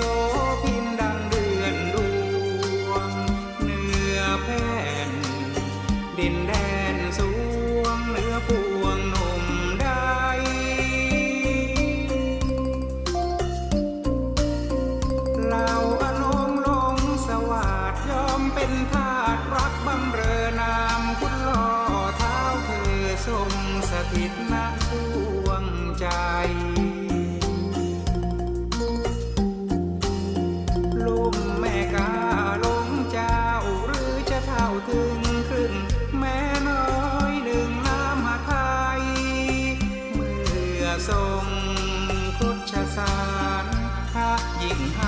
โสพินดังเดือนดวง เนื้อแผ่น ดินแดนสวงเนื้อปวงหนุ่มได้ เราอนงลงสวัสดยอมเป็นทาสรักบำเรนามคุณล่อเท้าเธอสมสถิตณดวงใจ ถึงครึ่งแม่น้อยหนึ่งน้ำหาไทย เมื่อทรงพุทธสารทักยิ่งหา